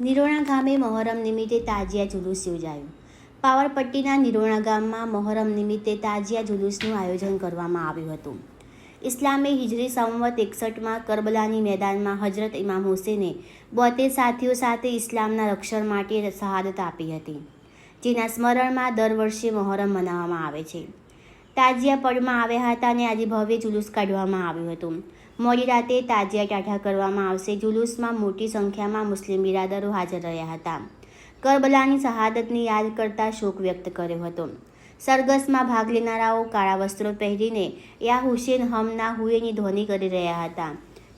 નિરોણા ગામે મહોરમ નિમિત્તે તાજિયા જુલુસ યોજાયું. પાવરપટ્ટીના નિરોણા ગામમાં મહોરમ નિમિત્તે તાજિયા જુલુસનું આયોજન કરવામાં આવ્યું હતું. ઇસ્લામે હિજરી સંવત એકસઠમાં કરબલાની મેદાનમાં હજરત ઇમામ હુસેને બોતેર સાથીઓ સાથે ઇસ્લામના રક્ષણ માટે શહાદત આપી હતી, જેના સ્મરણમાં દર વર્ષે મહોરમ મનાવવામાં આવે છે. તાજિયા પડમાં આવ્યા હતા અને આજે ભવ્ય જુલુસ કાઢવામાં આવ્યું હતું. મોડી રાતે તાજિયા ટાઢા કરવામાં આવશે. જુલુસમાં મોટી સંખ્યામાં મુસ્લિમ બિરાદરો હાજર રહ્યા હતા. કરબલાની શહાદતને યાદ કરતા શોક વ્યક્ત કર્યો હતો. સરઘસમાં ભાગ લેનારાઓ કાળા વસ્ત્રો પહેરીને યા હુસેન હમના હુએની ધ્વનિ કરી રહ્યા હતા.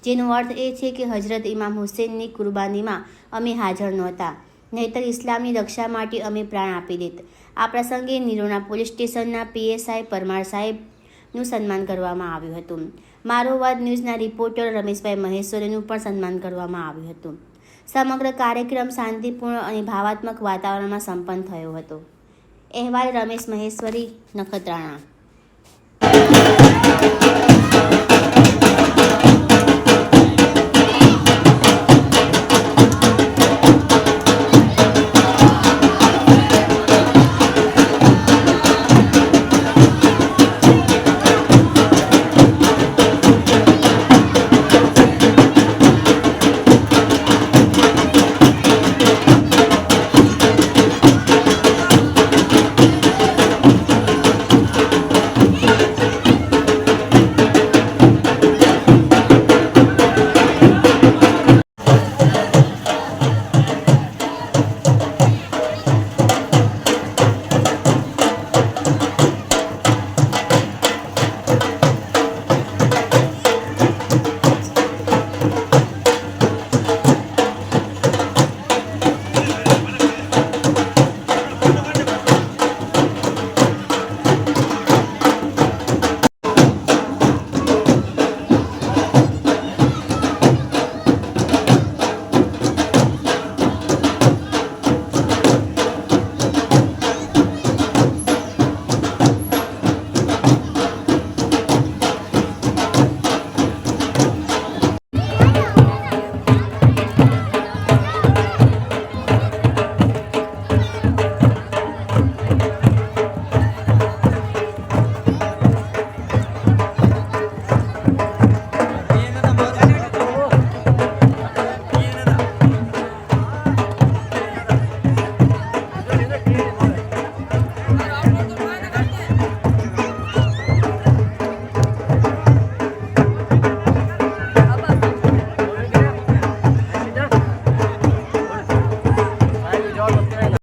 જેનો અર્થ એ છે કે હજરત ઇમામ હુસેનની કુરબાનીમાં અમે હાજર નહોતા. નહીતર ઇસ્લામની રક્ષા માટે અમે પ્રાણ આપી દેત. આ પ્રસંગે નિરોણા પોલીસ સ્ટેશનના પીએસઆઈ પરમાર સાહેબનું સન્માન કરવામાં આવ્યું હતું. મારો વાદ ન્યૂઝના રિપોર્ટર રમેશભાઈ મહેશ્વરીનું પણ સન્માન કરવામાં આવ્યું હતું. સમગ્ર કાર્યક્રમ શાંતિપૂર્ણ અને ભાવાત્મક વાતાવરણમાં સંપન્ન થયો હતો. અહેવાલ રમેશ મહેશ્વરી, નખત્રાણા.